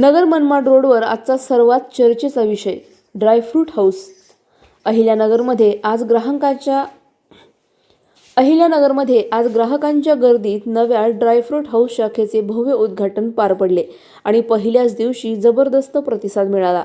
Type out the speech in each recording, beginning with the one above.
नगर मनमाड रोडवर आजचा सर्वात चर्चेचा विषय ड्रायफ्रूट हाऊस. अहिल्यानगरमध्ये आज ग्राहकांच्या अहिल्यानगरमध्ये आज ग्राहकांच्या गर्दीत नव्या ड्रायफ्रूट हाऊस शाखेचे भव्य उद्घाटन पार पडले आणि पहिल्याच दिवशी जबरदस्त प्रतिसाद मिळाला.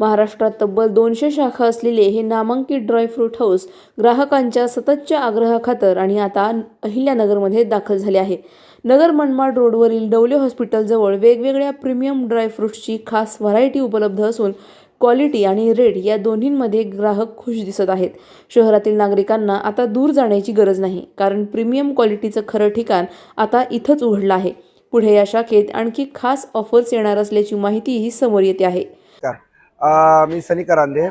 महाराष्ट्रात तब्बल दोनशे शाखा असलेले हे नामांकित ड्रायफ्रूट हाऊस ग्राहकांच्या सततच्या आग्रहाखातर आणि आता अहिल्यानगरमध्ये दाखल झाले आहे. नगर मनमाड रोडवरील डवले हॉस्पिटलजवळ वेगवेगळ्या प्रीमियम ड्रायफ्रूट्सची खास व्हरायटी उपलब्ध असून क्वालिटी आणि रेट या दोन्हींमध्ये ग्राहक खुश दिसत आहेत. शहरातील नागरिकांना आता दूर जाण्याची गरज नाही कारण प्रीमियम क्वालिटीचं खरं ठिकाण आता इथंच उघडलं आहे. पुढे या शाखेत आणखी खास ऑफर्स येणार असल्याची माहितीही समोर येते आहे. मी सनी करांदे.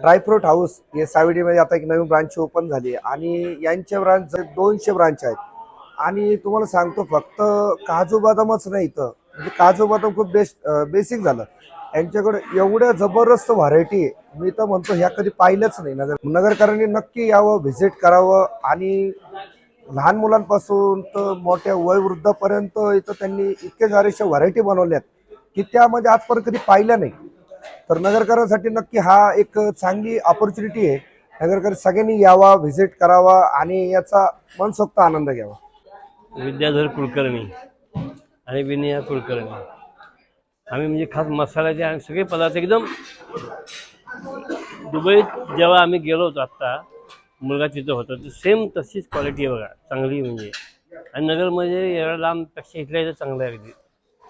ड्रायफ्रूट हाऊस हे सावडीमध्ये आता एक नवीन ब्रांच ओपन झाली आहे. आणि यांच्या ब्रांच दोनशे ब्रांच आहेत. आणि तुम्हाला सांगतो फक्त काजू बदामच नाही इथं. म्हणजे काजू बदाम खूप बेस्ट बेसिक झालं. यांच्याकडे एवढ्या जबरदस्त व्हरायटी आहे. मी तर म्हणतो ह्या कधी पाहिलंच नाही. नगर नगरकरांनी नक्की यावं व्हिजिट करावं. आणि लहान मुलांपासून तर मोठ्या वयवृद्धापर्यंत इथं त्यांनी इतके सारेशा व्हरायटी बनवल्यात की त्यामध्ये आजपर्यंत कधी पाहिलं नाही. तर नगरकरांसाठी नक्की हा एक चांगली ऑपॉर्च्युनिटी आहे. नगरकर सगळ्यांनी यावा व्हिजिट करावा आणि याचा मनसोक्त आनंद घ्यावा. विद्याधर कुलकर्णी आणि विनया कुलकर्णी. आम्ही म्हणजे खास मसाल्याचे आणि सगळे पदार्थ एकदम दुबईत जेव्हा आम्ही गेलो होतो आत्ता मुलगा तिथं होता तर सेम तशीच क्वालिटी आहे बघा चांगली म्हणजे. आणि नगरमध्ये म्हणजे एवढ्या लांबपेक्षा इथल्या इथं चांगलं आहे अगदी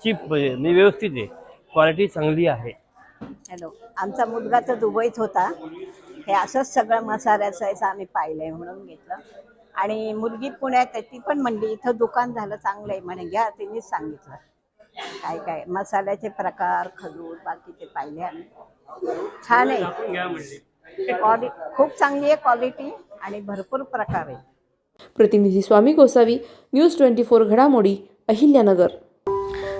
चीप म्हणजे म्हणजे व्यवस्थित आहे. क्वालिटी चांगली आहे. हॅलो. आमचा मुलगा तर दुबईत होता. हे असंच सगळं मसाल्याचं याचं आम्ही पाहिलंय म्हणून घेतलं. आणि मुलगी पुण्यात आहे ती पण म्हणली इथं दुकान झालं चांगलं आहे म्हणे घ्या तिनेच सांगितलं. काय काय मसाल्याचे प्रकार खजूर बाकीचे पाहिले आम्ही. छान आहे. क्वालि खूप चांगली आहे क्वालिटी आणि भरपूर प्रकार आहे. प्रतिनिधी Swami Gosavi news twenty four घडामोडी अहिल्यानगर.